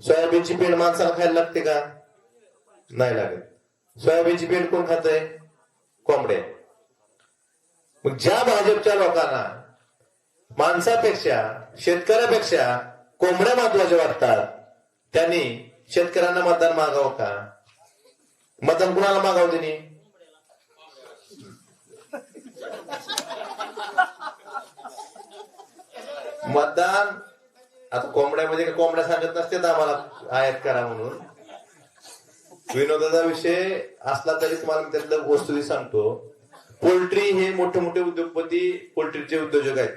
सोयाबीनची पेंड माणसाला खायला लागते का? नाही लागत. सोयाबीनची पेंड कोण खातंय? कोंबड्या. मग ज्या भाजपच्या लोकांना माणसापेक्षा शेतकऱ्यापेक्षा कोंबड्या महत्त्वाच्या वाटतात त्यांनी शेतकऱ्यांना मतदान मागावं का? मतदान कुणाला मागावं त्यांनी? मतदान आता कोंबड्यामध्ये कोंबड्या सांगत नसते आम्हाला आयात करा म्हणून. विनोदाचा विषय असला तरी तुम्हाला त्यातलं वस्तू सांगतो. पोल्ट्री हे मोठे मोठे उद्योगपती पोल्ट्रीचे उद्योजक आहेत.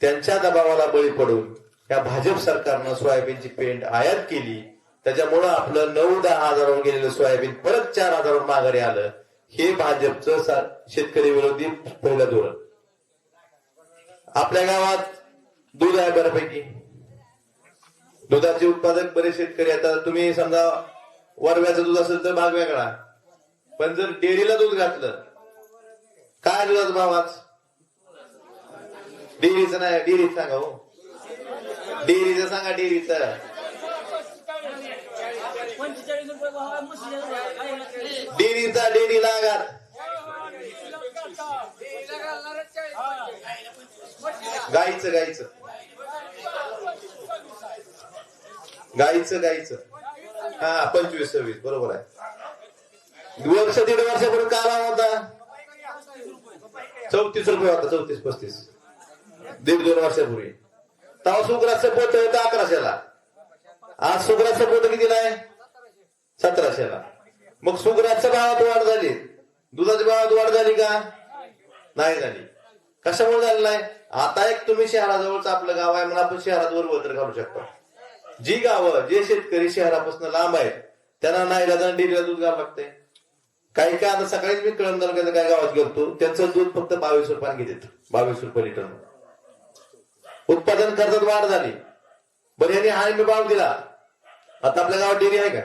त्यांच्या दबावाला बळी पडून या भाजप सरकारनं सोयाबीनची पेंड आयात केली. त्याच्यामुळं आपलं नऊ दहा हजारावर गेलेलं सोयाबीन परत चार हजारावर माघारी आलं. हे भाजपचं शेतकरी विरोधी पहिलं धोरण. आपल्या गावात दूध आहे बऱ्यापैकी. दुधाचे उत्पादक बरेच शेतकरी आता तुम्ही समजा वरव्याचं दूध असेल तर भाग वेगळा. पण जर डेअरीला दूध घातलं काय दुधाचा भाव आज? डेअरीचं नाही डेअरीच सांगा हो. डेअरीचं सांगा डेअरीचं. डेअरीचा डेअरी लागात गाईचं गाईचं. गाईचं गाईचं हा पंचवीस सव्वीस बरोबर आहे. वर्ष दीड वर्षापूर्वी काला होता? चौतीस रुपये होता चौतीस पस्तीस. दीड दोन वर्षापूर्वी. तेव्हा सुग्रासचं पोत होतं अकराशेला. आज सुग्रासचं पोत कितीला आहे? सतराशेला. मग सुग्रासच्या भावात वाढ झाली. दुधाच्या भावात वाढ झाली का? नाही झाली. कशामुळे झालेला आहे आता एक तुम्ही शहराजवळच आपलं गाव आहे म्हणून आपण शहरात वर तर घालू शकतो. जी गावं जे शेतकरी शहरापासून लांब आहेत त्यांना नाही दादा डेअरीला दूध घ्यावं लागतंय. काही काय आता सकाळीच मी कळम तालुक्यात काय गावात गेलतो त्यांचं दूध फक्त बावीस रुपयाने घेतात बावीस रुपये लिटर. उत्पादन खर्चात वाढ झाली. बरं यांनी हा मी भाव दिला. आता आपल्या गावात डेअरी आहे का?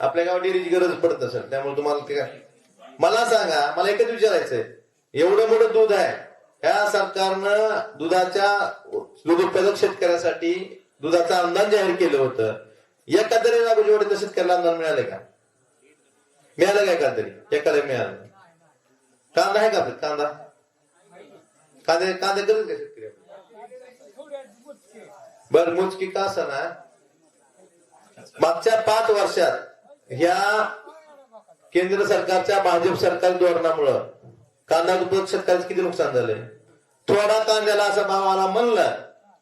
आपल्या गावात डेअरीची गरज पडत सर त्यामुळे तुम्हाला ते काय? मला सांगा मला एकच विचारायचंय. एवढं मोठं दूध आहे. या सरकारनं दुधाच्या दूध उत्पादक शेतकऱ्यासाठी दुधाचं अनुदान जाहीर केलं होतं. एका तरी लागवडीवर शेतकऱ्याला अनुदान मिळालं का? मिळालं का एका तरी एकाला मिळालं. कांदा आहे का कांदा? कांदे कांदे गरज का शेतकरी बर मोजकी का ना मागच्या पाच वर्षात ह्या केंद्र सरकारच्या भाजप सरकार धोरणामुळं कांदा उत्पादक शेतकऱ्याचं किती नुकसान झालंय? थोडा कांद्याला असा भाव आला म्हणलं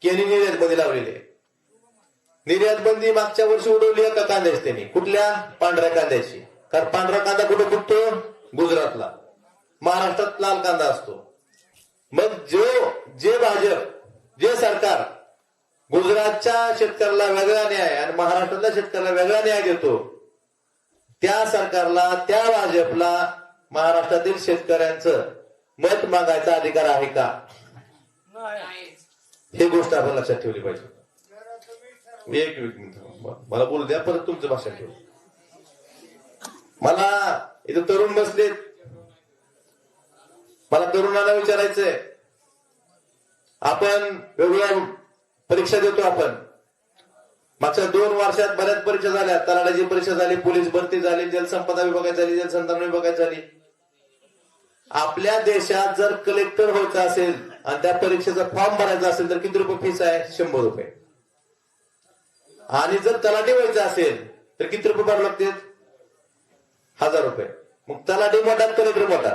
की यांनी निर्यात बंदी लावलेली आहे. निर्यात बंदी मागच्या वर्षी उडवली का कांद्याची त्यांनी. कुठल्या? पांढऱ्या कांद्याची. कारण पांढरा कांदा कुठे फुटतो? गुजरातला. महाराष्ट्रात लाल कांदा असतो. मग जो जे भाजप जे सरकार गुजरातच्या शेतकऱ्याला वेगळा न्याय आणि महाराष्ट्रातल्या शेतकऱ्याला वेगळा न्याय देतो त्या सरकारला त्या भाजपला महाराष्ट्रातील शेतकऱ्यांचं मत मागायचा अधिकार आहे का? हे गोष्ट आपण लक्षात ठेवली पाहिजे. मी एक मिनिट मला बोलू द्या परत तुमचं भाषण ठेवू. मला इथं तरुण बसलेत. मला तरुणाला विचारायचंय. आपण वेगवेगळ्या परीक्षा देतो आपण. मागच्या दोन वर्षात बऱ्याच परीक्षा झाल्या. तलाड्याची परीक्षा झाली पोलीस भरती झाली जलसंपदा विभागात झाली जलसंधारण विभागात झाली. आपल्या देशात जर कलेक्टर व्हायचं असेल आणि त्या परीक्षेचा फॉर्म भरायचा असेल तर किती रुपये फीस आहे? शंभर रुपये. आणि जर तलाठी व्हायचं असेल तर किती रुपये भरावे लागतील? हजार रुपये. मग तलाठी मोठा कलेक्टर मोठा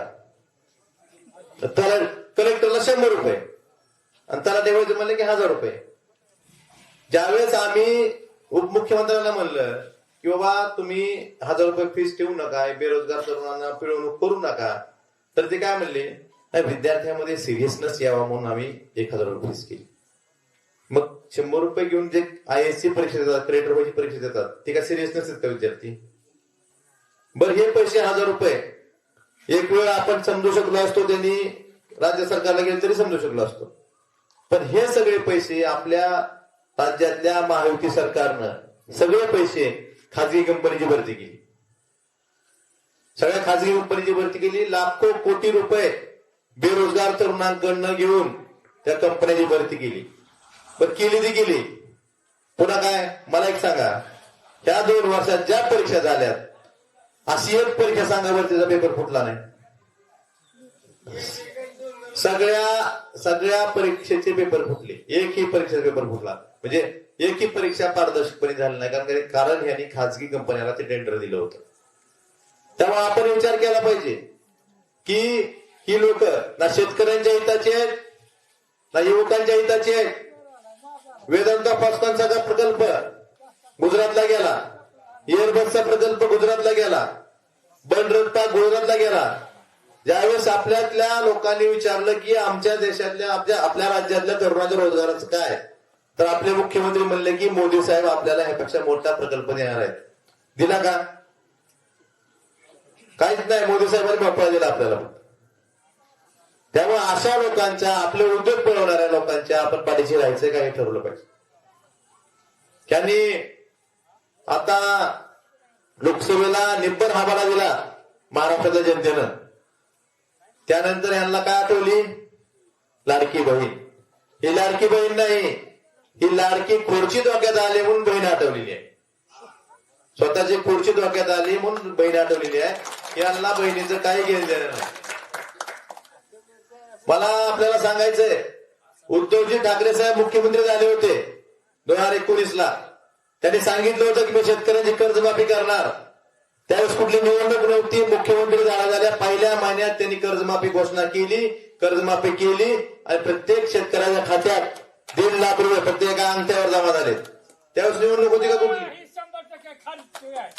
कलेक्टरला शंभर रुपये. आणि तलाठी व्हायचं म्हणलं की हजार रुपये. ज्यावेळेस आम्ही उपमुख्यमंत्र्यांना म्हणलं की बाबा तुम्ही हजार रुपये फीस ठेवू नका बेरोजगार तरुणांना पिळवणूक करू नका तर ते काय म्हणले? विद्यार्थ्यामध्ये सिरियसनेस यावा म्हणून आम्ही एक हजार रुपये फीस केली. मग शंभर रुपये घेऊन जे आय एस सी परीक्षा देतात क्रेडिट व्हायची परीक्षा देतात ते काय सिरियसनेस आहेत का विद्यार्थी? बर हे पैसे हजार रुपये. एक वेळ आपण समजू शकलो असतो त्यांनी राज्य सरकारला गेले तरी समजू शकलो असतो. पण हे सगळे पैसे आपल्या राज्यातल्या महायुती सरकारनं सगळे पैसे खाजगी कंपनीची भरती केली. सगळ्या खाजगी कंपनीची भरती केली. लाखो कोटी रुपये बेरोजगार तरुणांकडनं घेऊन त्या कंपन्याची भरती केली. पण केली ती केली. पुन्हा काय? मला एक सांगा. ह्या दोन वर्षात ज्या परीक्षा झाल्यात अशी एक परीक्षा सांगा बरं तिचा पेपर फुटला नाही. सगळ्या सगळ्या परीक्षेचे पेपर फुटले. एकही परीक्षेचा पेपर फुटला. म्हणजे एकही परीक्षा पारदर्शकपणे झाली नाही. कारण कारण यांनी खाजगी कंपन्याला ते टेंडर दिलं होतं. तेव्हा आपण विचार केला पाहिजे की ही लोक ना शेतकऱ्यांच्या हिताची आहेत ना युवकांच्या हिताची आहेत. वेदांता फास्टांचा प्रकल्प गुजरातला गेला एअरबसचा प्रकल्प गुजरातला गेला बनरत्ता गुजरातला गेला ज्यावेळेस आपल्यातल्या लोकांनी विचारलं की आमच्या देशातल्या आपल्या आपल्या राज्यातल्या तरुणाच्या रोजगाराचं काय? तर आपले मुख्यमंत्री म्हणले की मोदी साहेब आपल्याला ह्यापेक्षा मोठा प्रकल्प देणार आहेत. दिला का? काहीच नाही मोदी साहेबांनी मोकळा दिला आपल्याला. त्यामुळे अशा लोकांच्या आपले उद्योग पळवणाऱ्या लोकांच्या आपण पाठीशी राहायचं काय ठरवलं पाहिजे. त्यांनी आता लोकसभेला निब्बर हवाला दिला महाराष्ट्राच्या जनतेनं. त्यानंतर यांना काय आठवली? लाडकी बहीण. ही लाडकी बहीण नाही ही लाडकी खुर्ची धोक्यात आली म्हणून बहीण आठवलेली आहे. स्वतःची खुर्ची धोक्यात आली म्हणून बहीण आठवलेली आहे. यांना बहिणीचं काही घेणं देणं नाही. मला आपल्याला सांगायचंय उद्धवजी ठाकरे साहेब मुख्यमंत्री झाले होते दोन हजार एकोणीस ला त्यांनी सांगितलं होतं की मी शेतकऱ्यांची कर्जमाफी करणार. त्यावेळेस कुठली निवडणूक नव्हती मुख्यमंत्री झाला झाल्या पहिल्या महिन्यात त्यांनी कर्जमाफी घोषणा केली कर्जमाफी केली आणि प्रत्येक शेतकऱ्याच्या खात्यात दीड लाख रुपये प्रत्येका अंगठ्यावर जमा झाले. त्यावेळेस निवडणूक होती का कुठली? ही शंभर टक्के खाली आहे